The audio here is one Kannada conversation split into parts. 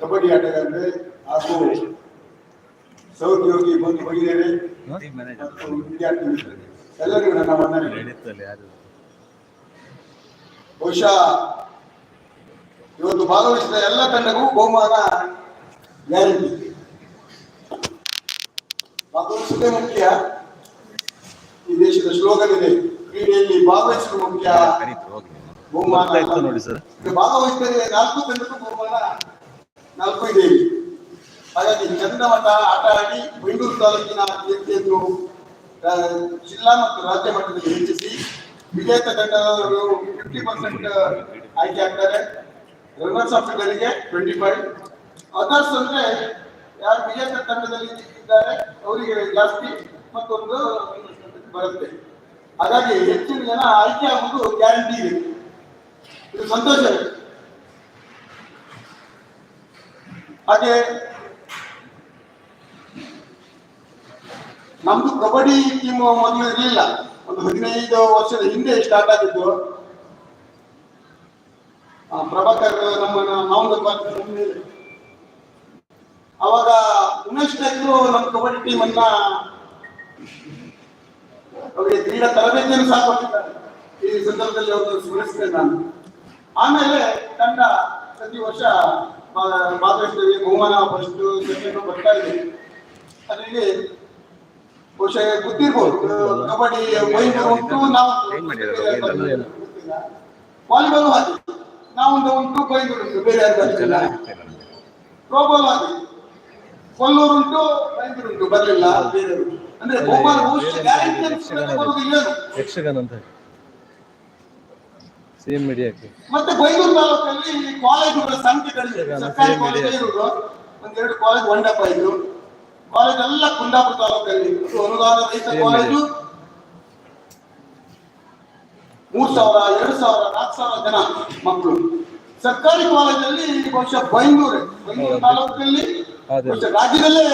ಕಬಡ್ಡಿ ಆಟಗಾರರೇ ಹಾಗೂ ಸಹೋದ್ಯೋಗಿ ಬಂದು ಭಗಿನಿಯರೇ ಮತ್ತು ವಿದ್ಯಾರ್ಥಿ ಮಿತ್ರರೇ, ಎಲ್ಲರಿಗೂ ನನ್ನ ವಂದನೆ ಬಹುಶಃ ಇವತ್ತು ಭಾಗವಹಿಸಿದ ಎಲ್ಲ ತಂಡಗೂ ಬಹುಮಾನ ಗ್ಯಾರಂಟಿ. ಭಾಗವಹಿಸುವುದೇ ಮುಖ್ಯ ಈ ದೇಶದ ಶ್ಲೋಗನ್ ಇದೆ. ಕ್ರೀಡೆಯಲ್ಲಿ ಭಾಗವಹಿಸುವುದು ಮುಖ್ಯ ಬಹುಮಾನ. ಭಾಗವಹಿಸಿದರೆ ನಾಲ್ಕು ತಂಡಕ್ಕೂ ಬಹುಮಾನ. ನಾಲ್ಕು ಇದೆ. ಹಾಗಾಗಿ ಚಂದಮಠ ಆಟ ಆಡಿ ಬೆಂಗಳೂರು ತಾಲೂಕಿನ ಅಭ್ಯರ್ಥಿಯನ್ನು ಜಿಲ್ಲಾ ಮತ್ತು ರಾಜ್ಯ ಮಟ್ಟದಲ್ಲಿ ಹೆಚ್ಚಿಸಿ ವಿಜೇತ ತಂಡದವರು ಫಿಫ್ಟಿ ಪರ್ಸೆಂಟ್ ಆಯ್ಕೆ ಆಗ್ತಾರೆ. ರನ್ನರ್ಸ್ ಆಫ್ ಗಳಿಗೆ ಟ್ವೆಂಟಿ ಫೈವ್ ಅದರ್ಸ್ ಅಂದ್ರೆ ಯಾರು ವಿಜೇತ ತಂಡದಲ್ಲಿ ಇದ್ದಾರೆ, ಅವರಿಗೆ ಜಾಸ್ತಿ ಮತ್ತೊಂದು ಬರುತ್ತೆ. ಹಾಗಾಗಿ ಹೆಚ್ಚಿನ ಜನ ಆಯ್ಕೆ ಆಗುವುದು ಗ್ಯಾರಂಟಿ ಇದೆ. ಇದು ಸಂತೋಷ. ಹಾಗೆ ನಮ್ದು ಕಬಡ್ಡಿ ಟೀಮ್ ಮೊದಲು ಇರಲಿಲ್ಲ. ಒಂದು ಹದಿನೈದು ವರ್ಷದ ಹಿಂದೆ ಸ್ಟಾರ್ಟ್ ಆಗಿದ್ದು. ಪ್ರಭಾಕರ್ ನಮ್ಮನ್ನ ನಾವು ಅವಾಗ ಉಮೇಶ್ ಟೆಕ್ರು ನಮ್ಮ ಕಬಡ್ಡಿ ಟೀಮ್ ಅನ್ನ ಅವರಿಗೆ ಕ್ರೀಡಾ ತರಬೇತಿಯನ್ನು ಸಹ ಕೊಟ್ಟಿದ್ದಾರೆ. ಈ ಸಂದರ್ಭದಲ್ಲಿ ಅವರು ಸ್ಮರಿಸ್ತೇನೆ ನಾನು. ಆಮೇಲೆ ತಂಡ ಪ್ರತಿ ವರ್ಷ ಭಾ- ಭಾಗವಹಿಸ್ತೇವೆ ಬಹುಮಾನ ಫಸ್ಟ್ ಸೆಕೆಂಡ್ ಬರ್ತಾ ಇದೆ ಅದರಲ್ಲಿ ಬಹುಶಃ ಗೊತ್ತಿರ್ಬೋದು. ಕಬಡ್ಡಿ ಮೈಸೂರು ಉಂಟು ನಾವು ವಾಲಿಬಾಲ್ ಹಾಕಿ. ನಾವೊಂದು ಉಂಟು ಬೈಂದೂರು ಉಂಟು ಬೇರೆ ಯಾರು ಥ್ರೋಬಾಲ್ ಹಾಕಿ. ಕೊಲ್ಲೂರು ಉಂಟು ಬೈಂದೂರು ಉಂಟು ಬರಲಿಲ್ಲ ಬೇರೆ ಅಂದ್ರೆ ಬಹುಮಾನ ಬಹುಶಃ ಗ್ಯಾರಂಟಿ ಯಕ್ಷಗಾನ ಅಂತ ಸೇಮ್ ಮೀಡಿಯಾಕ್ಕೆ ಮತ್ತೆ ಬೈಂದೂರು ತಾಲೂಕಲ್ಲಿ ಕಾಲೇಜುಗಳ ಸಂಖ್ಯೆ ಕಡಿಮೆ ಸರ್ಕಾರಿ ಕಾಲೇಜೇ ಇರುವುದು ಒಂದೆರಡು ಕಾಲೇಜ್ ಒಂಡಪ್ಪ ಇದ್ರು. ಕಾಲೇಜ್ ಎಲ್ಲ ಕುಂದಾಪುರ ತಾಲೂಕಲ್ಲಿ ಅನುದಾನ ರಹಿತ ಕಾಲೇಜು ಮೂರ್ ಸಾವಿರ ಎರಡು ಸಾವಿರ ನಾಲ್ಕು ಸಾವಿರ ಜನ ಮಕ್ಕಳು. ಸರ್ಕಾರಿ ಕಾಲೇಜಲ್ಲಿ ಬಹುಶಃ ಬೈಂದೂರು ಬೈಂದೂರು ತಾಲೂಕಲ್ಲಿ. ರಾಜ್ಯದಲ್ಲೇ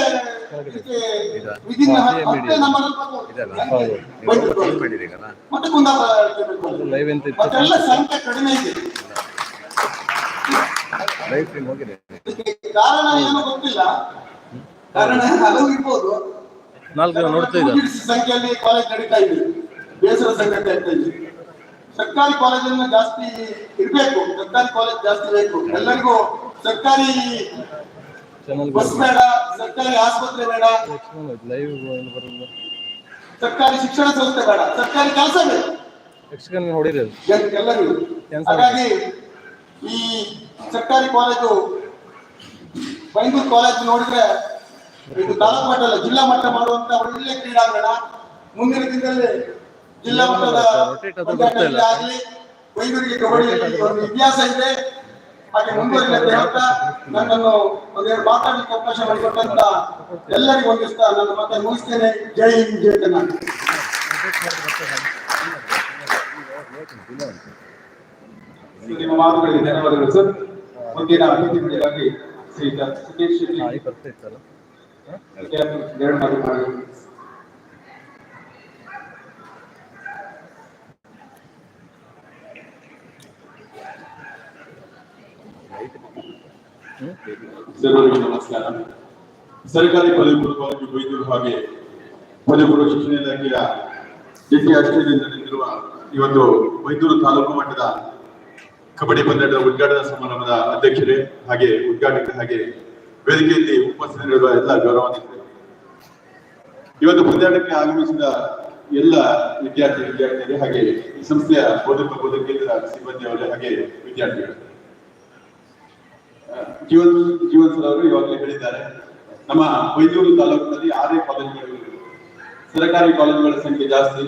ಲೈವ್ ಅಂತ ಇತ್ತು ಮತ್ತೆಲ್ಲ ಸಂಖ್ಯೆ ಕಡಿಮೆ ಇದೆ. ಲೈವ್ ಸ್ಟ್ರೀಮ್ ಹೋಗಿದೆ. ಕಾರಣ ಏನೋ ಗೊತ್ತಿಲ್ಲ. ಕಾರಣ ಹಲವು ಇರ್ಬೋದು. ನಾಲ್ಕು ಜನ ನೋಡ್ತಾ ಇದ್ದಾರೆ. ಸಂಖ್ಯೆಯಲ್ಲಿ ಕಾಲೇಜ್ ನಡೀತಾ ಇದೆ. ಬೇಸರ ಸಂಗತಿ ಆಗ್ತಾ ಇದೆ. ಸರ್ಕಾರಿ ಕಾಲೇಜನ್ನು ಜಾಸ್ತಿ ಇರ್ಬೇಕು. ಸರ್ಕಾರಿ ಕಾಲೇಜ್ ಜಾಸ್ತಿ ಬೇಕು. ಎಲ್ಲರಿಗೂ ಸರ್ಕಾರಿ ಬಸ್ ಬೇಡ ಸರ್ಕಾರಿ ಆಸ್ಪತ್ರೆ ಬೇಡ. ಸರ್ಕಾರಿ ಶಿಕ್ಷಣ ಸಂಸ್ಥೆ ಬೇಡ ಸರ್ಕಾರಿ ಕೆಲಸ ಯಕ್ಷಗಾನ ನೋಡಿದ್ರೆ ಎಲ್ಲರಿಗೂ ಹಾಗಾಗಿ ಈ ಸರ್ಕಾರಿ ಕಾಲೇಜು ಬೈಂದೂರು ಕಾಲೇಜ್ ನೋಡಿದ್ರೆ ಇದು ತಾಲೂಕು ಮಟ್ಟ ಅಲ್ಲ ಜಿಲ್ಲಾ ಮಟ್ಟ ಮಾಡುವಂತ ಒಳ್ಳೆ ಕ್ರೀಡಾಂಗಣ. ಮುಂದಿನ ದಿನದಲ್ಲಿ ಜಿಲ್ಲಾ ಮಟ್ಟದ ಆಗ್ಲಿ ಬೈಂದೂರಿಗೆ ಕಬಡ್ಡಿ ಒಂದು ಇತಿಹಾಸ ಇದೆ. ಹಾಗೆ ಮುಂದುವರಿಲಿ ಅಂತ ಹೇಳ್ತಾ ನನ್ನನ್ನು ಒಂದೆರಡು ಮಾತಾಡಲಿಕ್ಕೆ ಅವಕಾಶ ಮಾಡಿಕೊಟ್ಟಂತ ಎಲ್ಲರಿಗೂ ವಂದಿಸ್ತಾ ನನ್ನ ಮತ್ತೆ ಮುಗಿಸ್ತೇನೆ. ಜೈ ಹಿಂದ್ ಜೈ ನಿಮ್ಮ ಮಾತುಗಳಿಗೆ ಧನ್ಯವಾದಗಳು ಸರ್. ಮುಂದಿನ ಅತಿಥಿಗಳಿಗಾಗಿ ಶ್ರೀ ಸುಖೇಶ್ ಶೆಟ್ಟಿ. ಎರಡು ಮಾತು ಸರ್ವರಿಗೂ ನಮಸ್ಕಾರ. ಸರ್ಕಾರಿ ಪದವಿ ಪೂರ್ವ ಕಾಲೇಜು ಹಾಗೆ ಪದವಿ ಪೂರ್ವ ಶಿಕ್ಷಣ ಇಲಾಖೆಯ ಜಂಟಿ ಆಶ್ರಯದಿಂದ ನಡೆದಿರುವ ಒಂದು ಬೈದೂರು ತಾಲೂಕು ಮಟ್ಟದ ಕಬಡ್ಡಿ ಪಂದ್ಯದ ಉದ್ಘಾಟನಾ ಸಮಾರಂಭದ ಅಧ್ಯಕ್ಷರೇ ಹಾಗೆ ಉದ್ಘಾಟಕ ಹಾಗೆ ವೇದಿಕೆಯಲ್ಲಿ ಉಪಸ್ಥಿತರಿರುವ ಎಲ್ಲ ಗೌರವಾನ್ವಿತರು. ಇವತ್ತು ಪಂದ್ಯಾಟಕ್ಕೆ ಆಗಮಿಸಿದ ಎಲ್ಲ ವಿದ್ಯಾರ್ಥಿ ವಿದ್ಯಾರ್ಥಿಗಳೇ ಹಾಗೆ ಈ ಸಂಸ್ಥೆಯ ಬೋಧಕ, ಬೋಧಕೇತರ ಸಿಬ್ಬಂದಿ ಅವರೇ ಹಾಗೆ ವಿದ್ಯಾರ್ಥಿಗಳು. ಜೀವನ್ ಜೀವನ್ ಸರ್ ಅವರು ಇವಾಗಲೇ ಹೇಳಿದ್ದಾರೆ. ನಮ್ಮ ಬೈದೂರು ತಾಲೂಕಿನಲ್ಲಿ ಆರೇ ಕಾಲೇಜುಗಳು ಸರ್ಕಾರಿ ಕಾಲೇಜುಗಳ ಸಂಖ್ಯೆ ಜಾಸ್ತಿ,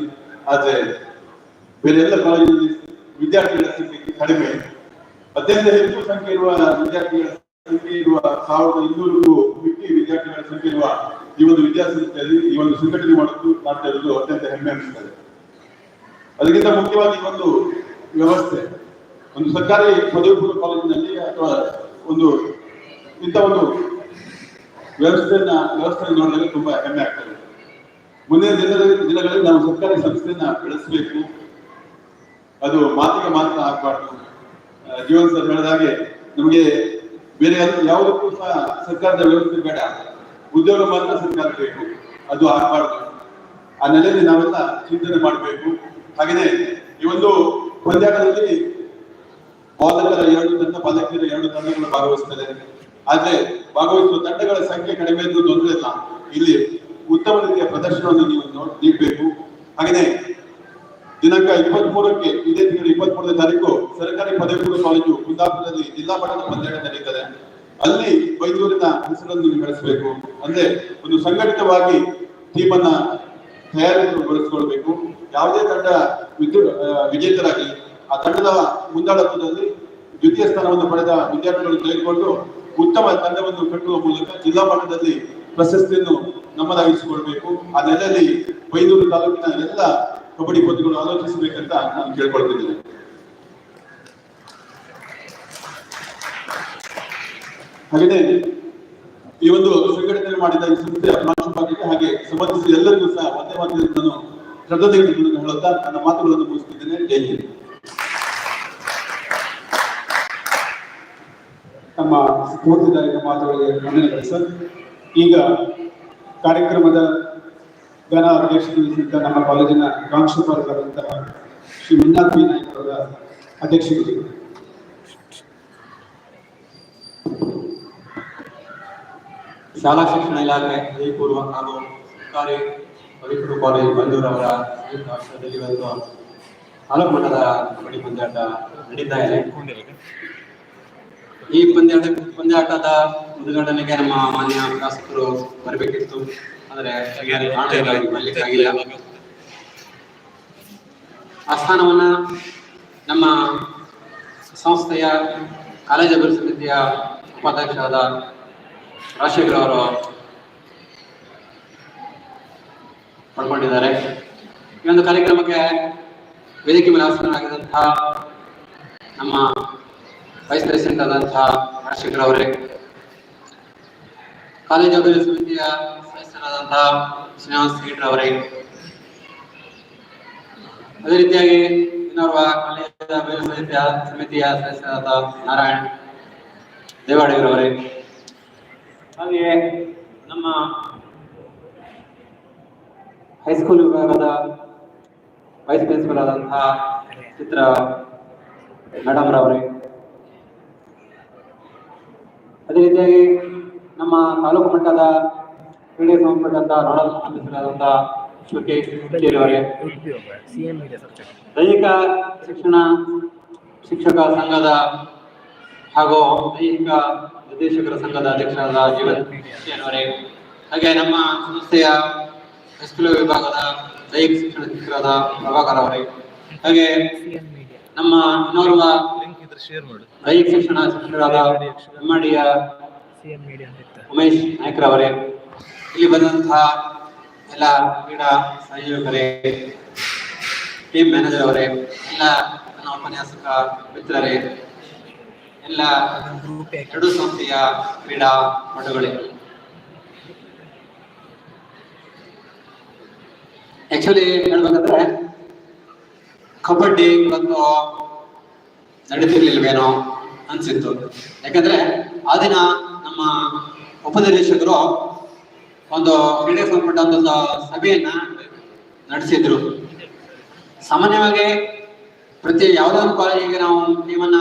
ಆದ್ರೆ ಬೇರೆ ಎಲ್ಲ ಕಾಲೇಜಿನಲ್ಲಿ ವಿದ್ಯಾರ್ಥಿಗಳ ಸಂಖ್ಯೆ ಕಡಿಮೆ. ಅತ್ಯಂತ ಹೆಚ್ಚು ಸಂಖ್ಯೆ ಇರುವ ವಿದ್ಯಾರ್ಥಿಗಳ ಸಂಖ್ಯೆ ಇರುವ ಸಾವಿರದ ಇನ್ನೂರು ಮಿಕ್ಕಿ ವಿದ್ಯಾರ್ಥಿಗಳ ಸಂಖ್ಯೆ ಇರುವ ಈ ಒಂದು ವಿದ್ಯಾಸಂಸ್ಥೆಯಲ್ಲಿ ಈ ಒಂದು ಸಂಘಟನೆ ಮಾಡುವುದು ಮಾಡ್ತಾ ಇರೋದು ಅತ್ಯಂತ ಹೆಮ್ಮೆ ಅನಿಸ್ತದೆ. ಅದಕ್ಕಿಂತ ಮುಖ್ಯವಾಗಿ ಒಂದು ವ್ಯವಸ್ಥೆ, ಒಂದು ಸರ್ಕಾರಿ ಪದವಿ ಪೂರ್ವ ಕಾಲೇಜಿನಲ್ಲಿ ಅಥವಾ ಒಂದು ಇಂಥ ಒಂದು ವ್ಯವಸ್ಥೆಯನ್ನ ವ್ಯವಸ್ಥೆ ನೋಡಿದಾಗ ತುಂಬಾ ಹೆಮ್ಮೆ ಆಗ್ತದೆ. ಮುಂದಿನ ದಿನದಲ್ಲಿ, ದಿನಗಳಲ್ಲಿ ನಾವು ಸರ್ಕಾರಿ ಸಂಸ್ಥೆಯನ್ನ ಬೆಳೆಸಬೇಕು. ಅದು ಮಾತಿಗೆ ಮಾತ್ರ ಆಗ್ಬಾರ್ದು. ಜೀವನ ಸರ್ ಹೇಳಿದ ಹಾಗೆ ನಮಗೆ ಬೇರೆ ಯಾವ್ದು- ಯಾವುದಕ್ಕೂ ಸಹ ಸರ್ಕಾರದ ವ್ಯವಸ್ಥೆ ಬೇಡ. ಉದ್ಯೋಗ ಮಾತ್ರ ಸರ್ಕಾರ ಬೇಕು. ಅದು ಆಗಬಾರ್ದು. ಆ ನೆಲೆಯಲ್ಲಿ ನಾವೆಲ್ಲ ಚಿಂತನೆ ಮಾಡಬೇಕು. ಹಾಗೆಯೇ ಈ ಒಂದು ಪಂದ್ಯಾಟದಲ್ಲಿ ಬಾಲಕರ ಎರಡು ತಂಡ ಬಾಲಕಿಯರ ಎರಡು ತಂಡಗಳು ಭಾಗವಹಿಸ್ತದೆ ಆದ್ರೆ ಭಾಗವಹಿಸುವ ತಂಡಗಳ ಸಂಖ್ಯೆ ಕಡಿಮೆ ಇದ್ದು ತೊಂದರೆ ಇಲ್ಲ. ಇಲ್ಲಿ ಉತ್ತಮ ರೀತಿಯ ಪ್ರದರ್ಶನವನ್ನು ನೀವು ನೋಡ್- ನೀಡಬೇಕು. ಹಾಗೆಯೇ ದಿನಾಂಕ ಇಪ್ಪತ್ತ್ ಮೂರಕ್ಕೆ ಇದೇ ತಿಂಗಳು ಇಪ್ಪತ್ತ್ ಮೂರನೇ ತಾರೀಕು ಸರ್ಕಾರಿ ಪದವಿ ಪೂರ್ವ ಕಾಲೇಜು ಕುಂದಾಪುರದಲ್ಲಿ ಜಿಲ್ಲಾ ಮಟ್ಟದ ಪಂದ್ಯಾಟ ನಡೀತದೆ. ಅಲ್ಲಿ ಬೈದೂರಿನ ಹೆಸರನ್ನು ಬೆಳೆಸಬೇಕು ಅಂದ್ರೆ ಒಂದು ಸಂಘಟಿತವಾಗಿ ಟೀಮ್ ಅನ್ನ ಬಳಸಿಕೊಳ್ಬೇಕು. ಯಾವುದೇ ತಂಡ ವಿಜೇತರಾಗಿ ಆ ತಂಡದ ಮುಂದಾಳತ್ವದಲ್ಲಿ ದ್ವಿತೀಯ ಸ್ಥಾನವನ್ನು ಪಡೆದ ವಿದ್ಯಾರ್ಥಿಗಳು ತೆಗೆದುಕೊಂಡು ಉತ್ತಮ ತಂಡವನ್ನು ಕಟ್ಟುವ ಮೂಲಕ ಜಿಲ್ಲಾ ಮಟ್ಟದಲ್ಲಿ ಪ್ರಶಸ್ತಿಯನ್ನು ನಮ್ಮದಾಗಿಸಿಕೊಳ್ಬೇಕು ಆ ನೆಲೆಯಲ್ಲಿ ಬೈದೂರು ತಾಲೂಕಿನ ಎಲ್ಲ ಕಬಡ್ಡಿ ಪದ್ಧತಿಗಳು ಆಲೋಚಿಸಬೇಕಂತ ನಾನು ಕೇಳ್ಕೊಳ್ತಿದ್ದೇನೆ. ಹಾಗೆಯೇ ಈ ಒಂದು ಸಂಘಟನೆ ಮಾಡಿದ ಈ ಸಂಸ್ಥೆಯ ಪ್ರಾಂಶುಪಾಲರಿಗೆ ಹಾಗೆ ಸಂಬಂಧಿಸಿದ ಎಲ್ಲರಿಗೂ ಸಹ ಮತ್ತೆ ಮಾತಿನ ನಾನು ತೆಗೆದುಕೊಂಡು ಹೇಳುತ್ತಾ ನನ್ನ ಮಾತುಗಳನ್ನು ಮುಗಿಸುತ್ತಿದ್ದೇನೆ. ಜೈ ಹಿಂದ್. ನಮ್ಮ ಸ್ಫೂರ್ತಿದಾಯಕ ಮಾತುಗಳಿಗೆ ವಂದನೆಗಳು ಸರ್. ಈಗ ಕಾರ್ಯಕ್ರಮದ ಘನ ಅಧ್ಯಕ್ಷತೆ ವಹಿಸಿದ್ದ ನಮ್ಮ ಕಾಲೇಜಿನ ಪ್ರಾಂಶುಪಾಲರಾದಂತಹ ಶ್ರೀ ಮಿನ್ನಾಥ್ ಬಿ ನಾಯ್ಕ ಅವರ ಅಧ್ಯಕ್ಷತೆ ಶಾಲಾ ಶಿಕ್ಷಣ ಇಲಾಖೆ ಪೂರ್ವ ಹಾಗೂ ಸರ್ಕಾರಿ ಕಾಲೇಜ್ ಕಾಲೇಜು ಬಂದೂರವರ ಸಂಯುಕ್ತ ಆಶ್ರಯದಲ್ಲಿ ಬಂದು ತಾಲೂಕು ಮಟ್ಟದ ಕಬಡ್ಡಿ ಪಂದ್ಯಾಟ ನಡೀತಾ ಇದೆ. ಈ ಪಂದ್ಯಾಟ ಪಂದ್ಯಾಟದ ಉದ್ಘಾಟನೆಗೆ ನಮ್ಮ ಮಾನ್ಯ ಶಾಸಕರು ಬರಬೇಕಿತ್ತು. ಆದರೆ ಆ ಸ್ಥಾನವನ್ನ ನಮ್ಮ ಸಂಸ್ಥೆಯ ಕಾಲೇಜು ಅಭಿವೃದ್ಧಿ ಸಮಿತಿಯ ಉಪಾಧ್ಯಕ್ಷರಾದ ರಾಜಶೇಖರ್ ಅವರು ಪಡ್ಕೊಂಡಿದ್ದಾರೆ. ಈ ಒಂದು ಕಾರ್ಯಕ್ರಮಕ್ಕೆ ವೇದಿಕೆ ಮೇಲೆ ಆಸನಾಗಿದ್ದಂತಹ ನಮ್ಮ ವೈಸ್ ಪ್ರೆಸಿಡೆಂಟ್ ಆದಂತಹ ರಾಜಶೇಖರ್ ಅವರೇ ಕಾಲೇಜು ಅಭಿವೃದ್ಧಿ ಸಮಿತಿಯ ಸದಸ್ಯರಾದಂತಹ ಶ್ರೀನಿವಾಸ್ ಸೀಟ್ರ್ ಅವರೇ ಅದೇ ರೀತಿಯಾಗಿ ಇನ್ನೋರ್ವ ಕಾಲೇಜು ಅಭಿವೃದ್ಧಿ ಸಮಿತಿಯ ಸಮಿತಿಯ ಸದಸ್ಯರಾದ ನಾರಾಯಣ್ ದೇವಾಡಿಗರವರೇ. ಹಾಗೆಯೇ ನಮ್ಮ ಹೈಸ್ಕೂಲ್ ವಿಭಾಗದ ವೈಸ್ ಪ್ರಿನ್ಸಿಪಲ್ ಆದಂತಹ ಚಿತ್ರ ಮೇಡಮ್ ರವರೇ. ಅದೇ ರೀತಿಯಾಗಿ ನಮ್ಮ ತಾಲೂಕು ಮಟ್ಟದ ಕ್ರೀಡೆ ಸಂಬಂಧಪಟ್ಟಂತ ನೋಡಲ್ ಅವರೇ ದೈಹಿಕ ಶಿಕ್ಷಣ ಶಿಕ್ಷಕ ಸಂಘದ ಹಾಗೂ ದೈಹಿಕ ನಿರ್ದೇಶಕರ ಸಂಘದ ಅಧ್ಯಕ್ಷರಾದ ಜೀವನ್ ಹಾಗೆ ನಮ್ಮ ಸಂಸ್ಥೆಯ ಹೈಸ್ಕೂಲ್ ವಿಭಾಗದ ದೈಹಿಕ ಶಿಕ್ಷಣ ಶಿಕ್ಷಕರಾದ ಪ್ರಭಾಕರ್ ಅವರೇ. ಹಾಗೆ ನಮ್ಮ ಇನ್ನೋರ್ವ ಇದ್ರೆ ಶೇರ್ ಮಾಡು. ಐ ಶಿಕ್ಷಣ ಶಿಕ್ಷಕರಾದ ಎಮ್ಮಡಿಯ ಉಮೇಶ್ ನಾಯ್ಕರವರೇ ಇಲ್ಲಿ ಬಂದಂತಹ ಎಲ್ಲ ಕ್ರೀಡಾ ಸಂಯೋಜಕರೇ ಟೀಮ್ ಮ್ಯಾನೇಜರ್ ಅವರೇ ಎಲ್ಲ ನನ್ನ ಉಪನ್ಯಾಸಕ ಮಿತ್ರರೇ ಎಲ್ಲ ಎರಡು ಸಂಸ್ಥೆಯ ಕ್ರೀಡಾ ಪಟುಗಳೇ ಆಕ್ಚುಲಿ ಹೇಳ್ಬೇಕಂದ್ರೆ ಕಬಡ್ಡಿ ಇವತ್ತು ನಡೀತಿರ್ಲಿಲ್ವೇನೋ ಅನ್ಸಿತ್ತು. ಯಾಕಂದ್ರೆ ಆ ದಿನ ನಮ್ಮ ಉಪನಿರ್ದೇಶಕರು ಒಂದು ಕ್ರೀಡೆ ಒಂದು ಸಭೆಯನ್ನ ನಡೆಸಿದ್ರು. ಸಾಮಾನ್ಯವಾಗಿ ಪ್ರತಿ ಯಾವುದಾದ್ರು ಕಾಲೇಜಿಗೆ ನಾವು ಟೀಮನ್ನ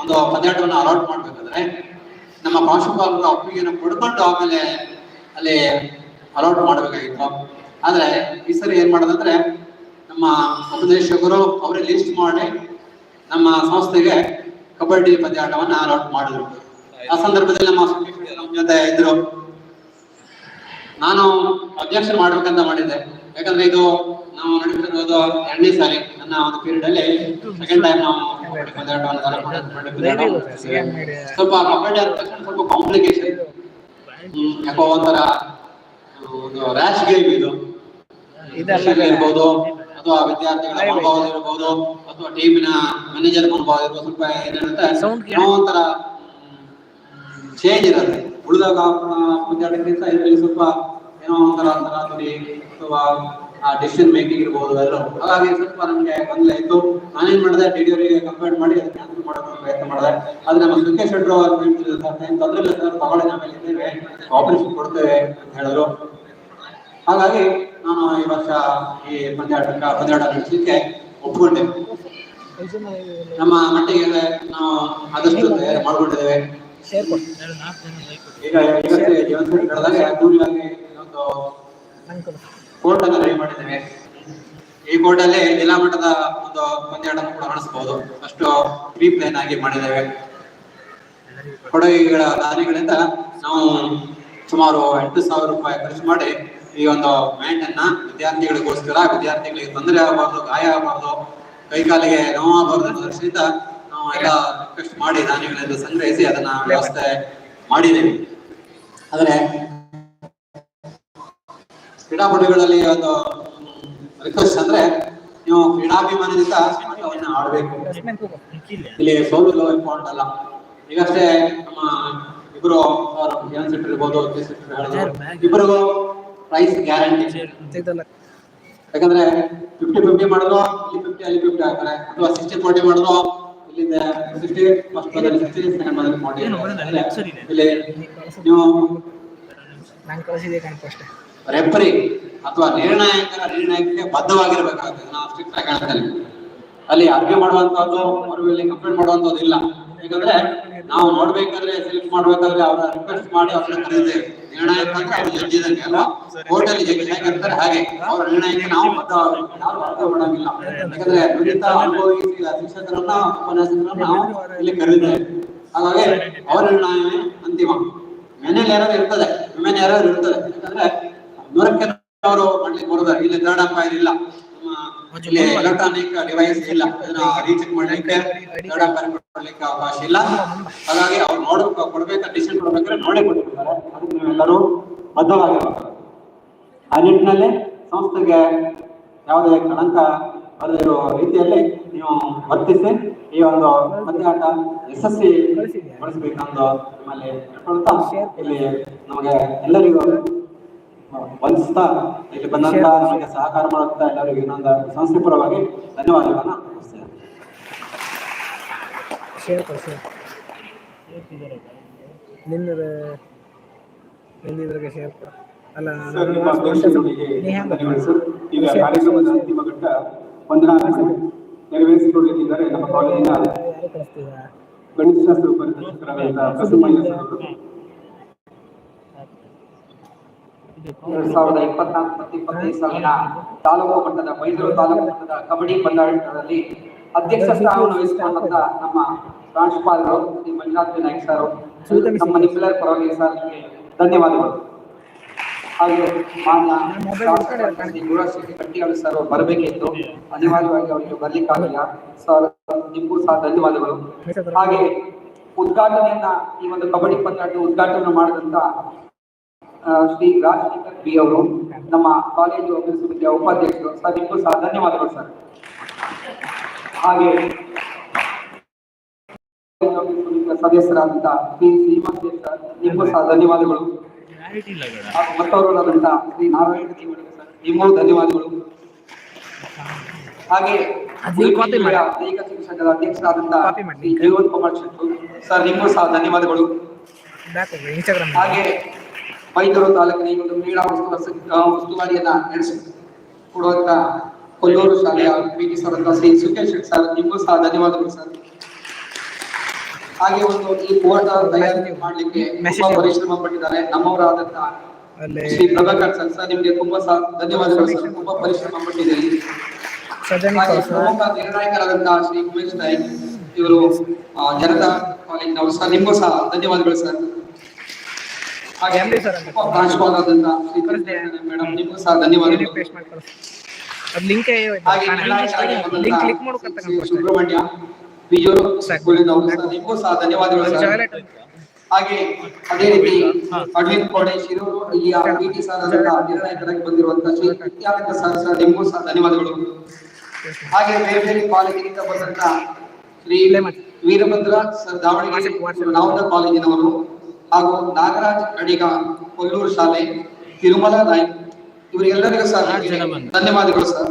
ಒಂದು ಪಂದ್ಯಾಟವನ್ನು ಅಲಾಟ್ ಮಾಡ್ಬೇಕಂದ್ರೆ ನಮ್ಮ ಪ್ರಾಂಶುಪಾಲರ ಒಪ್ಪಿಗೆಯನ್ನು ಪಡ್ಕೊಂಡು ಆಮೇಲೆ ಅಲ್ಲಿ ಅಲಾಟ್ ಮಾಡಬೇಕಾಗಿತ್ತು. ಆದ್ರೆ ಈ ಸರಿ ಏನ್ ಮಾಡೋದಂದ್ರೆ ನಮ್ಮ ಉಪದೇಶಕರು ಅವರೇ ಲಿಸ್ಟ್ ಮಾಡಿ ನಮ್ಮ ಸಂಸ್ಥೆಗೆ ಕಬಡ್ಡಿ ಪಂದ್ಯಾಟವನ್ನ ಅಲಾಟ್ ಮಾಡಿದ್ರು ಆ ಸಂದರ್ಭದಲ್ಲಿ ನಮ್ಮ ನಮ್ಮ ಜೊತೆ ಇದ್ರು. ನಾನು ಅಬ್ಜೆಕ್ಷನ್ ಮಾಡ್ಬೇಕಂತ ಮಾಡಿದ್ದೆ. ಯಾಕಂದ್ರೆ ಇದು ನಾವು ನಡೀತಿರೋದು ಎರಡನೇ ಸಾರಿ ನನ್ನ ಒಂದು ಪೀರಿಯಡ್ ಅಲ್ಲಿ ಸೆಕೆಂಡ್ ಟೈಮ್ ನಾವು ಸ್ವಲ್ಪ ಕಬಡ್ಡಿ ಆದ ತಕ್ಷಣ ಸ್ವಲ್ಪ ಕಾಂಪ್ಲಿಕೇಶನ್ ಯಾಕೋ ಒಂಥರ ಒಂದು ರ್ಯಾಶ್ ಗೇಮ್ ಇದು. ಇರ್ಬೋದು. ಅಥವಾ ವಿದ್ಯಾರ್ಥಿಗಳ ಮನೋಭಾವ ಇರ್ಬೋದು ಅಥವಾ ಟೀಮಿನ ಮ್ಯಾನೇಜರ್ ಮನೋಭಾವ ಇರ್ಬೋದು ಸ್ವಲ್ಪ ಏನಿರುತ್ತೆ ಏನೋ ಒಂಥರ ಚೇಂಜ್ ಇರುತ್ತೆ. ಉಳಿದಾಗ ವಿದ್ಯಾರ್ಥಿಗಳಿಂದ ಇದರಲ್ಲಿ ಸ್ವಲ್ಪ ಏನೋ ಒಂಥರ ತರಾತುರಿ ಅಥವಾ ಆ ಡಿಸಿಷನ್ ಮೇಕಿಂಗ್ ಇರ್ಬೋದು ಎಲ್ಲರೂ ಹಾಗಾಗಿ ಸ್ವಲ್ಪ ನಮಗೆ ಗೊಂದಲ ಇತ್ತು. ನಾನೇನ್ ಮಾಡಿದೆ ಡಿ ಡಿ ಅವರಿಗೆ ಕಂಪ್ಲೇಂಟ್ ಮಾಡಿ ಅದನ್ನ ಕ್ಯಾನ್ಸಲ್ ಮಾಡೋಕೆ ಪ್ರಯತ್ನ ಮಾಡಿದೆ. ಅದು ನಮ್ಮ ಸುಖೇಶ್ ಶೆಟ್ರು ಅವ್ರು ಹೇಳ್ತಿದ್ರು ಸರ್ ಏನ್ ತೊಂದ್ರೆ ಇಲ್ಲ ಸರ್ ತಗೊಳ್ಳಿ ಆಮೇಲೆ ಇದ್ದೇವೆ ಆಪರೇಷನ್ ಕೊಡ್ತೇವೆ ಅಂತ ಹೇಳಿದ್ರು. ಹಾಗಾಗಿ ನಾನು ಈ ವರ್ಷ ಈ ಪಂದ್ಯಾಟ ಪಂದ್ಯಾಟ ನಡೆಸಲಿಕ್ಕೆ ಒಪ್ಪಿಕೊಂಡೆ. ನಮ್ಮ ಮಟ್ಟಿಗೆ ನಾವು ಆದಷ್ಟು ತಯಾರಿ ಮಾಡ್ಕೊಂಡಿದ್ದೇವೆ. ಈಗ ಒಂದು ಕೋರ್ಟ್ ಅನ್ನು ರೆಡಿ ಮಾಡಿದ್ದೇವೆ. ಈ ಕೋರ್ಟ್ ಅಲ್ಲಿ ಜಿಲ್ಲಾ ಮಟ್ಟದ ಒಂದು ಪಂದ್ಯಾಟ ಕೂಡ ನಡೆಸಬಹುದು. ಅಷ್ಟು ಪ್ರೀ ಪ್ಲೇನ್ ಆಗಿ ಮಾಡಿದ್ದೇವೆ. ಕೊಡಗಿಗಳ ದಾನಿಗಳಿಂದ ನಾವು ಸುಮಾರು ಎಂಟು ಸಾವಿರ ರೂಪಾಯಿ ಖರ್ಚು ಮಾಡಿ ಈ ಒಂದು ಮ್ಯಾಟ್ ಅನ್ನ ವಿದ್ಯಾರ್ಥಿಗಳಿಗೋಸ್ಕರ, ವಿದ್ಯಾರ್ಥಿಗಳಿಗೆ ತೊಂದರೆ ಆಗಬಾರ್ದು, ಗಾಯ ಆಗಬಾರ್ದು ಕೈಕಾಲಿಗೆ ನೋವಾಗಬಾರ್ದು ದೃಷ್ಟಿಯಿಂದ ನಾವು ಎಲ್ಲ ರಿಕ್ವೆಸ್ಟ್ ಮಾಡಿ ದಾನಿಗಳಿಂದ ಸಂಗ್ರಹಿಸಿ ಅದನ್ನ ವ್ಯವಸ್ಥೆ ಮಾಡಿದ್ದೀವಿ ಆದ್ರೆ ಕ್ರೀಡಾಪಟುಗಳಲ್ಲಿ ಒಂದು ರಿಕ್ವೆಸ್ಟ್ ಅಂದ್ರೆ ನೀವು ಕ್ರೀಡಾಭಿಮಾನದಿಂದ ಆಟವನ್ನ ಆಡಬೇಕು. ಇಲ್ಲಿ ಸೋಲು ಇಂಪಾರ್ಟೆಂಟ್ ಅಲ್ಲ. ಈಗಷ್ಟೇ ನಮ್ಮ ಇಬ್ರು ಏನ್ ಸೆಟ್ ಇರ್ಬೋದು, ಕೆ ಇಬ್ಬರಿಗೂ ಪ್ರೈಸ್ ಗ್ಯಾರಂಟಿ ಯಾಕಂದ್ರೆ ಫಿಫ್ಟಿ ಫಿಫ್ಟಿ ಮಾಡಿದ್ರು ಇಲ್ಲಿ ಫಿಫ್ಟಿ ಅಲ್ಲಿ ಫಿಫ್ಟಿ ಹಾಕ್ತಾರೆ ಅಥವಾ ಸಿಕ್ಸ್ಟಿ ಫೋರ್ಟಿ ಮಾಡಿದ್ರು ಇಲ್ಲಿಂದ ಸಿಕ್ಸ್ಟಿ ಫಸ್ಟ್ ಬದಲು ಸಿಕ್ಸ್ಟಿ ಸೆಕೆಂಡ್ ಬದಲು ಫೋರ್ಟಿ ಇಲ್ಲಿ ನೀವು ರೆಫರಿ ಅಥವಾ ನಿರ್ಣಾಯಕರ ನಿರ್ಣಯಕ್ಕೆ ಬದ್ಧವಾಗಿರ್ಬೇಕಾಗ್ತದೆ ನಾವು ಸ್ಟ್ರಿಕ್ಟ್ ಆಗಿ ಹೇಳ್ತೇನೆ ಅಲ್ಲಿ ಅರ್ಗೆ ಮಾಡುವಂತದ್ದು ಇಲ್ಲಿ ಕಂಪ್ಲೇಂಟ್ ಮಾಡುವಂತದ್ದು ಇಲ್ಲ. ಯಾಕಂದ್ರೆ ನಾವು ನೋಡ್ಬೇಕಾದ್ರೆ ಸೆಲೆಕ್ಟ್ ಮಾಡ್ಬೇಕಾದ್ರೆ ಅವರ ರಿಕ್ವೆಸ್ಟ್ ಮಾಡಿ ಅವ್ರನ್ನ ಕರೀತೇವೆ ನಿರ್ಣಯ ಅಂದ್ರೆ ಅವ್ರು ಜಡ್ಜ್ ಇದಂಗೆ ಅಲ್ವಾ? ಕೋರ್ಟ್ ಅಲ್ಲಿ ಜಡ್ಜ್ ಹೇಗಿರ್ತಾರೆ ಹಾಗೆ ಅವ್ರ ನಿರ್ಣಯಕ್ಕೆ ನಾವು ಮಾಡೋಂಗಿಲ್ಲ ಯಾಕಂದ್ರೆ ನುರಿತ ಅನುಭವಿ ಶಿಕ್ಷಕರನ್ನ, ಉಪನ್ಯಾಸಕರನ್ನ ನಾವು ಇಲ್ಲಿ ಕರೀತೇವೆ. ಹಾಗಾಗಿ ಅವರ ನಿರ್ಣಯವೇ ಅಂತಿಮ. ಮನೆಯಲ್ಲಿ ಯಾರಾದ್ರು ಇರ್ತದೆ ವಿಮೆನ್ ಯಾರಾದ್ರು ಇರ್ತದೆ. ಯಾಕಂದ್ರೆ ನೂರಕ್ಕೆ ಅವರು ಮಾಡ್ಲಿಕ್ಕೆ ಬರೋದಾರೆ ಇಲ್ಲಿ ಅಂಪೈರ್ ಇಲ್ಲ ನಮ್ಮ ಇಲ್ಲಿ ಎಲೆಕ್ಟ್ರಾನಿಕ್ ಡಿವೈಸ್ ಇಲ್ಲ ಅದನ್ನ ರೀಚೆಕ್ ಮಾಡ್ಲಿಕ್ಕೆ ಅಂಪೈರ್ ಕೊಡ್ಲಿಕ್ಕೆ ಅವಕಾಶ ಇಲ್ಲ. ಹಾಗಾಗಿ ಅವ್ರು ನೋಡಬೇಕು ಕೊಡ್ಬೇಕು ಡಿಸಿಷನ್ ಕೊಡ್ಬೇಕಾದ್ರೆ ನೋಡೇ ಕೊಟ್ಟಿರ್ತಾರೆ. ಅದಕ್ಕೆ ನೀವೆಲ್ಲರೂ ಬದ್ಧವಾಗಿರ್ಬೇಕು ಆ ನಿಟ್ಟಿನಲ್ಲಿ ಸಂಸ್ಥೆಗೆ ಯಾವುದೇ ಕಳಂಕ ಬರದಿರೋ ರೀತಿಯಲ್ಲಿ ನೀವು ವರ್ತಿಸಿ ಈ ಒಂದು ಪಂದ್ಯಾಟ ಯಶಸ್ವಿ ಗೊಳಿಸಬೇಕಂದು ನಿಮ್ಮಲ್ಲಿ ಇಲ್ಲಿ ನಮಗೆ ಎಲ್ಲರಿಗೂ ವಂದಿಸ್ತಾ ಇಲ್ಲಿ ಬಂದಂತ ನಮಗೆ ಸಹಕಾರ ಮಾಡುತ್ತಾ ಎಲ್ಲರಿಗೂ ಇನ್ನೊಂದು ಸಂಸ್ಥೆ ಪರವಾಗಿ ಧನ್ಯವಾದಗಳನ್ನ ಈಗ ಕಾರ್ಯಕ್ರಮದ ಅಂತಿಮ ಘಟ್ಟ ವಂದನಾ ನೆರವೇರಿಸಿಕೊಳ್ಳಲಿದ್ದಾರೆ ನಮ್ಮ ಕಾಲೇಜಿನ ಗಣಿತಶಾಸ್ತ್ರ ಉಪನ್ಯಾಸಕರಾದಂತಹ ಬಸವಯ್ಯ ಸರ್ ಅವರು. ಎರಡ್ ಸಾವಿರದ ಇಪ್ಪತ್ನಾಲ್ಕು ಮತ್ತು ಇಪ್ಪತ್ತೈದು ಸಾಲಿನ ತಾಲೂಕು ಮಟ್ಟದ ಮೈಸೂರು ತಾಲೂಕು ಮಟ್ಟದ ಕಬಡ್ಡಿ ಪಂದ್ಯಾಟದಲ್ಲಿ ಅಧ್ಯಕ್ಷ ಸ್ಥಾನವನ್ನು ವಹಿಸಿಕೊಂಡಂತ ನಮ್ಮ ಪ್ರಾಂಶುಪಾಲರು ಶ್ರೀ ಮಂಜುನಾಥ್ ವಿನಾಯಕ್ ಸರ್. ನಮ್ಮ ನಿಮ್ಮೆಲ್ಲರ ಪರವಾಗಿ ಸರ್ ಧನ್ಯವಾದಗಳು. ಹಾಗೆ ಮಾನ್ಯ ಕಟ್ಟಿಗಳು ಸರ್ ಅವರು ಬರಬೇಕಿತ್ತು. ಅನಿವಾರ್ಯವಾಗಿ ಅವರಿಗೆ ಬರ್ಲಿಕ್ಕಾಗಲಿಲ್ಲ. ಸರ್ ನಿಮಗೂ ಸಹ ಧನ್ಯವಾದಗಳು. ಹಾಗೆ ಉದ್ಘಾಟನೆಯನ್ನ ಈ ಒಂದು ಕಬಡ್ಡಿ ಪಂದ್ಯಾಟ ಉದ್ಘಾಟನೆ ಮಾಡಿದಂತ ಶ್ರೀ ರಾಜಶೇಖರ್ ಬಿ ಅವರು ನಮ್ಮ ಕಾಲೇಜು ವಿಶ್ವವಿದ್ಯಾಲಯ ಉಪಾಧ್ಯಕ್ಷರು ಸರ್ ನಿಮಗೂ ಸಹ ಧನ್ಯವಾದಗಳು ಸರ್. ಹಾಗೆ ಸದಸ್ಯರಾದಂತಹ ಶ್ರೀ ಶ್ರೀಮಂತ್ ಸರ್ ನಿಮಗೂ ಸಹ ಧನ್ಯವಾದಗಳು. ಹಾಗೂ ಮತ್ತವರಾದಂತ ಶ್ರೀ ನಾರಾಯಣ ಸರ್ ನಿಮಗೂ ಧನ್ಯವಾದಗಳು. ಹಾಗೆ. ದೈಹಿಕ ಶಿಕ್ಷಕರ ಅಧ್ಯಕ್ಷರಾದಂತ ಶ್ರೀ ಜೀವನ್ ಕುಮಾರ್ ಶೆಟ್ಟು ಸರ್ ನಿಮಗೂ ಸಹ ಧನ್ಯವಾದಗಳು. ಹೋಗಿ ಮೈಸೂರು ತಾಲೂಕಿನ ಈ ಒಂದು ಕ್ರೀಡಾ ಉಸ್ತುವ ಉಸ್ತುವಾರಿಯನ್ನ ನಡೆಸಿ ಕೊಡುವಂತ ಕೊಲ್ಲೂರು ಶಾಲೆಯ ಅಂತ ಶ್ರೀ ಸುಖೇಶ್ ಶೆಟ್ ಸರ್ ನಿಮಗೂ ಸಹ ಧನ್ಯವಾದಗಳು ಸರ್. ಹಾಗೆ ಒಂದು ಈ ಬೋರ್ಡ್ ತಯಾರಿ ಮಾಡ್ಲಿಕ್ಕೆ ತುಂಬಾ ಪರಿಶ್ರಮ ಪಟ್ಟಿದ್ದಾರೆ. ನಮ್ಮವರಾದಂತಹ ಶ್ರೀ ಪ್ರಭಾಕರ್ ಸರ್ ಸರ್ ನಿಮ್ಗೆ ತುಂಬಾ ಸಹ ಧನ್ಯವಾದಗಳು ಸರ್. ತುಂಬಾ ಪರಿಶ್ರಮ ಪಟ್ಟಿದ್ದೀರಿ ಕಳ್ಸು. ಪ್ರಮುಖ ನಿರ್ಣಾಯಕರಾದಂತಹ ಶ್ರೀ ಉಮೇಶ್ ನಾಯ್ಕ್ ಇವರು ಜನತಾ ಕಾಲೇಜಿನವರು ಸರ್ ನಿಮಗೂ ಸಹ ಧನ್ಯವಾದಗಳು ಸರ್. ಹಾಗೆ. ಪ್ರಾಂಶುಪಾಲರಾದಂತಹ ಮೇಡಮ್ ನಿಮಗೂ ಸಹ ಧನ್ಯವಾದಗಳು. ಲಿಂಕ್ ಕ್ಲಿಕ್ ಸುಬ್ರಹ್ಮಣ್ಯ ಬಿಜೂರು ನಿಮಗೂ ಸಹ ಧನ್ಯವಾದಗಳು ಹಾಗೆ ಅದೇ ರೀತಿ ಅಡ್ಲಿನ್ ಕೋಡೆ ಶಿರೂರು ಈ ಸರ್ ಆದಂತಹ ನಿರ್ಣಾಯಕರಾಗಿ ಬಂದಿರುವಂತಹ ಶ್ರೀ ನಿತ್ಯಾನಂದ ಸರ್ ಸರ್ ನಿಮಗೂ ಸಹ ಧನ್ಯವಾದಗಳು. ಹಾಗೆ ಬೇರೆ ಬೇರೆ ಕಾಲೇಜಿನಿಂದ ಬಂದಂತ ಶ್ರೀ ವೀರಭದ್ರ ಸರ್ ದಾವಣಗೆರೆ ನಾವದ ಕಾಲೇಜಿನವರು. ಹಾಗೂ ನಾಗರಾಜ್ ಅಡಿಗ ಕೊಲ್ಲೂರು ಶಾಲೆ ತಿರುಮಲ ನಾಯ್ಕ ಇವರಿಗೆಲ್ಲರಿಗೂ ಸಹ ಧನ್ಯವಾದಗಳು ಸರ್.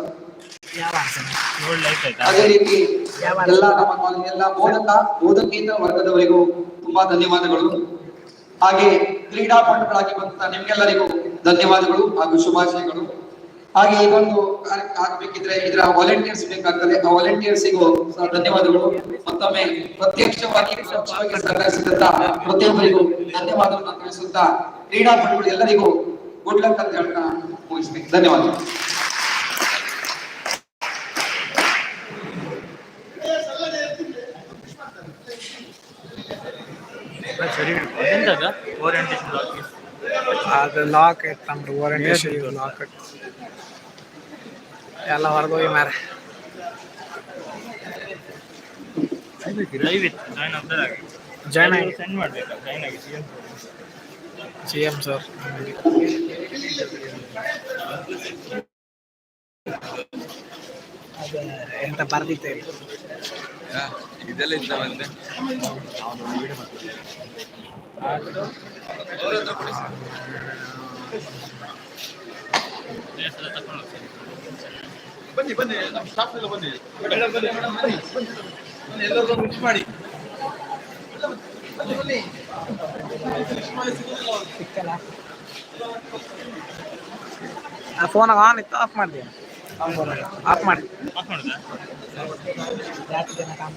ಅದೇ ರೀತಿ ಎಲ್ಲ ನಮ್ಮ ಕಾಲೇಜ್ ಎಲ್ಲ ಬೋಧಕ ಬೋಧಕೇತರ ವರ್ಗದವರಿಗೂ ತುಂಬಾ ಧನ್ಯವಾದಗಳು. ಹಾಗೆ ಕ್ರೀಡಾಪಟುಗಳಾಗಿ ಬಂದ ನಿಮ್ಗೆಲ್ಲರಿಗೂ ಧನ್ಯವಾದಗಳು ಹಾಗೂ ಶುಭಾಶಯಗಳು. ಹಾಗೆ ಇದೊಂದು ಆಗ್ಬೇಕಿದ್ರೆ ಆಗಬೇಕಿದ್ರೆ ಇದರ ವಾಲಂಟಿಯರ್ಸ್ ಬೇಕಾಗ್ತದೆ. ಆ ವಾಲಂಟಿಯರ್ಸಿಗೂ ಸಹ ಧನ್ಯವಾದಗಳು. ಮತ್ತೊಮ್ಮೆ ಪ್ರತ್ಯಕ್ಷವಾಗಿ ಸಹಕರಿಸಿದಂತ ಪ್ರತಿಯೊಬ್ಬರಿಗೂ ಧನ್ಯವಾದಗಳನ್ನು ತಿಳಿಸುತ್ತಾ ಕ್ರೀಡಾಪಟುಗಳು ಎಲ್ಲರಿಗೂ ಗುಡ್ ಲಕ್ ಅಂತ ಹೇಳ್ತಾ ಮುಗಿಸ್ತೀನಿ. ಧನ್ಯವಾದಗಳು. ಅದು ಲಾಕ್ ಇತ್ತಂದ್ರೆ ಓರಿಯಂಟೇಶನ್ ಲಾಕ್ ಎಲ್ಲ ಹೊರಗೋಗಿ ಮಾರ ಜಾಯ್ನ್ ಆಗಿ. ಸಿ ಎಂ ಸರ್ ಅದು ಎಂತ ಬರ್ದಿತ್ತೆ ಬನ್ನಿ ಬನ್ನಿ ನಮ್ಮ ಸ್ಟಾಫ್ ಎಲ್ಲ ಬನ್ನಿ. ಮೇಡಮ್ ಬನ್ನಿ ಮೇಡಮ್ ಬನ್ನಿ ಬನ್ನಿ ಎಲ್ಲರೂ ವಿಶ್ ಮಾಡಿ. ಬನ್ನಿ ಬನ್ನಿ. ಆ ಫೋನಾಗ ಆನ್ ಇತ್ತು ಆಫ್ ಮಾಡಿದೆ. ಆಫ್ ಮಾಡಿ. ಜಾಸ್ತಿ ಜನ ಕಾಮ್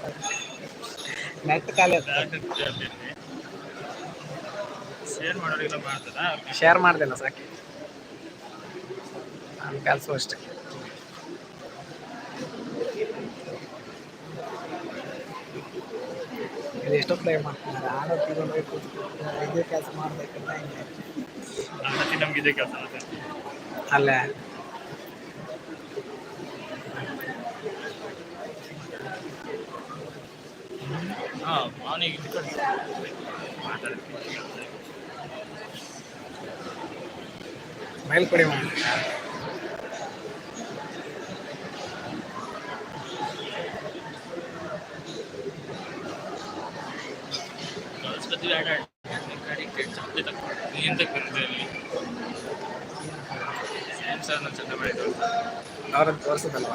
ನೆಟ್ ಖಾಲಿ ಶೇರ್ ಮಾಡ್ದಿಲ್ಲ ಸಾಕಿ. ನಾನು ಕೆಲಸ ಅಷ್ಟೇ ಇದು ಎಷ್ಟೋ ಪ್ಲೇ ಮಾಡ್ತಾರೆ ಆಡೋ ತಿಳ್ಕೊಂಡು ಇದೇ ಕೆಲಸ ಮಾಡಬೇಕಂತ ಹಿಂಗೆ ಅಲ್ಲೇ. ಮೈಲ್ ಕೊಡಿ ಮಾಡಿ ತೋರಿಸೋದಲ್ವ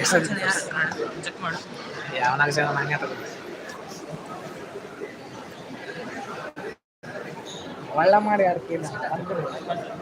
ಎಷ್ಟು ಯಾವ ನಾಲ್ಕು ಜನ ನಂಗೆ ತಗೋದು ಒಳ್ಳೆ ಮಾಡಿ ಆಡ್ತಿಲ್ಲ ಯಾರಿಗೆ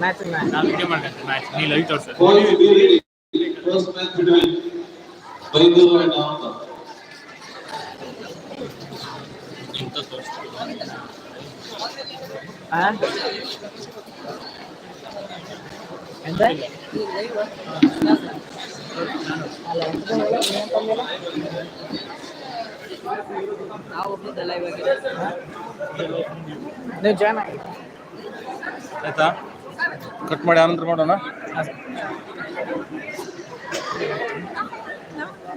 ಮ್ಯಾಚ್ ನಾ ವಿಡಿಯೋ ಮಾಡ್ಕೊಂತ ಮ್ಯಾಚ್ ನೀ ಲೈವ್ ತೋರ್ಸ First match between Byndoor and Navata. ಎಂತ ನೀವು ಜಾಯ್ನ್ ಆಗಿ ಆಯ್ತಾ ಕಟ್ ಮಾಡಿ ಆನಂತರ ಮಾಡೋಣ.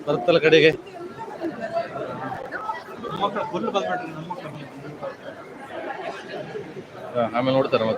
ಬರುತ್ತಲ್ಲ ಕಡೆಗೆ. ಆಮೇಲೆ ನೋಡ್ತಾರೆ ಮತ್ತೆ.